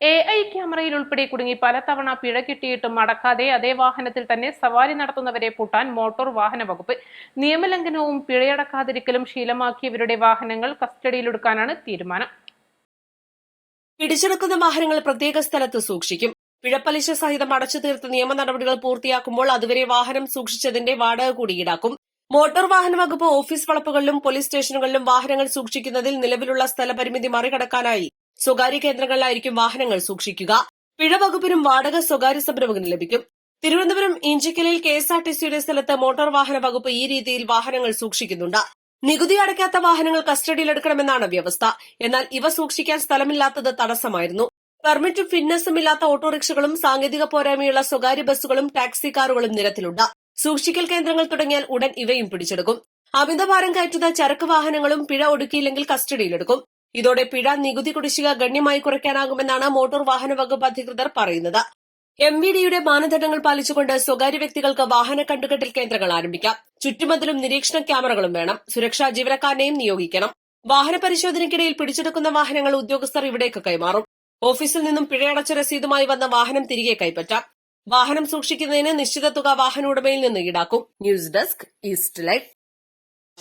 A I ക്യാമറയിൽ ഉൾപ്പെടെ കുടുങ്ങി പലതവണ പിഴ കിട്ടിയിട്ടും അടക്കാതെ അതേ വാഹനത്തിൽ തന്നെ സവാരി നടത്തുന്നവരെ പൂട്ടാൻ മോട്ടോർ വാഹന വകുപ്പ് നിയമലംഘനവും പിഴയടക്കാതിരിക്കലും ശീലമാക്കിയവരുടെ വാഹനങ്ങൾ കസ്റ്റഡിയിലെടുക്കാനാണ് തീരുമാനം. പിടിച്ചെടുക്കുന്ന വാഹനങ്ങൾ പ്രത്യേക സ്ഥലത്ത് സൂക്ഷിക്കും. പിഴപ്പലിശ സഹിതം അടച്ചു തീർത്ത നിയമ നടപടികൾ പൂർത്തിയാക്കുമ്പോൾ അതുവരെ വാഹനം സൂക്ഷിച്ചതിന്റെ വാടക കൂടി ഈടാക്കും. മോട്ടോർ വാഹന വകുപ്പ് ഓഫീസ് വളപ്പുകളിലും പോലീസ് സ്റ്റേഷനുകളിലും വാഹനങ്ങൾ സൂക്ഷിക്കുന്നതിൽ നിലവിലുള്ള സ്ഥലപരിമിതി മറികടക്കാനായി സ്വകാര്യ കേന്ദ്രങ്ങളിലായിരിക്കും വാഹനങ്ങൾ സൂക്ഷിക്കുക. പിഴ വകുപ്പിനും വാടക സ്വകാര്യ സംരംഭകന് ലഭിക്കും. തിരുവനന്തപുരം ഇഞ്ചിക്കലിൽ കെ എസ് ആർ ടി സിയുടെ സ്ഥലത്ത് മോട്ടോർ വാഹന വകുപ്പ് ഈ രീതിയിൽ വാഹനങ്ങൾ സൂക്ഷിക്കുന്നുണ്ട്. നികുതി അടയ്ക്കാത്ത വാഹനങ്ങൾ കസ്റ്റഡിയിലെടുക്കണമെന്നാണ് വ്യവസ്ഥ. എന്നാൽ ഇവ സൂക്ഷിക്കാൻ സ്ഥലമില്ലാത്തത് തടസ്സമായിരുന്നു. പെർമിറ്റും ഫിറ്റ്നസും ഇല്ലാത്ത ഓട്ടോറിക്ഷകളും സാങ്കേതിക പോരായ്മയുള്ള സ്വകാര്യ ബസ്സുകളും ടാക്സി കാറുകളും നിരത്തിലുണ്ട്. സൂക്ഷിക്കൽ കേന്ദ്രങ്ങൾ തുടങ്ങിയാൽ ഉടൻ ഇവയും പിടിച്ചെടുക്കും. അമിതഭാരം കയറ്റുന്ന ചരക്ക് വാഹനങ്ങളും പിഴ ഒടുക്കിയില്ലെങ്കിൽ കസ്റ്റഡിയിലെടുക്കും ഇതോടെ പിഴ നികുതി കുടിശ്ശിക ഗണ്യമായി കുറയ്ക്കാനാകുമെന്നാണ് മോട്ടോർ വാഹന വകുപ്പ് അധികൃതർ പറയുന്നത്. എം വി ഡിയുടെ മാനദണ്ഡങ്ങൾ പാലിച്ചുകൊണ്ട് സ്വകാര്യ വ്യക്തികൾക്ക് വാഹന കണ്ടുകെട്ടൽ കേന്ദ്രങ്ങൾ ആരംഭിക്കാം. ചുറ്റുമതിലും നിരീക്ഷണ ക്യാമറകളും വേണം. സുരക്ഷാ ജീവനക്കാരനെയും നിയോഗിക്കണം. വാഹന പരിശോധനയ്ക്കിടയിൽ പിടിച്ചെടുക്കുന്ന വാഹനങ്ങൾ ഉദ്യോഗസ്ഥർ ഇവിടേക്ക് കൈമാറും. ഓഫീസിൽ നിന്നും പിഴയടച്ച രസീതുമായി വന്ന വാഹനം തിരികെ കൈപ്പറ്റാം. വാഹനം സൂക്ഷിക്കുന്നതിന് നിശ്ചിത തുക വാഹന ഉടമയിൽ നിന്ന് ഈടാക്കും. News desk East Light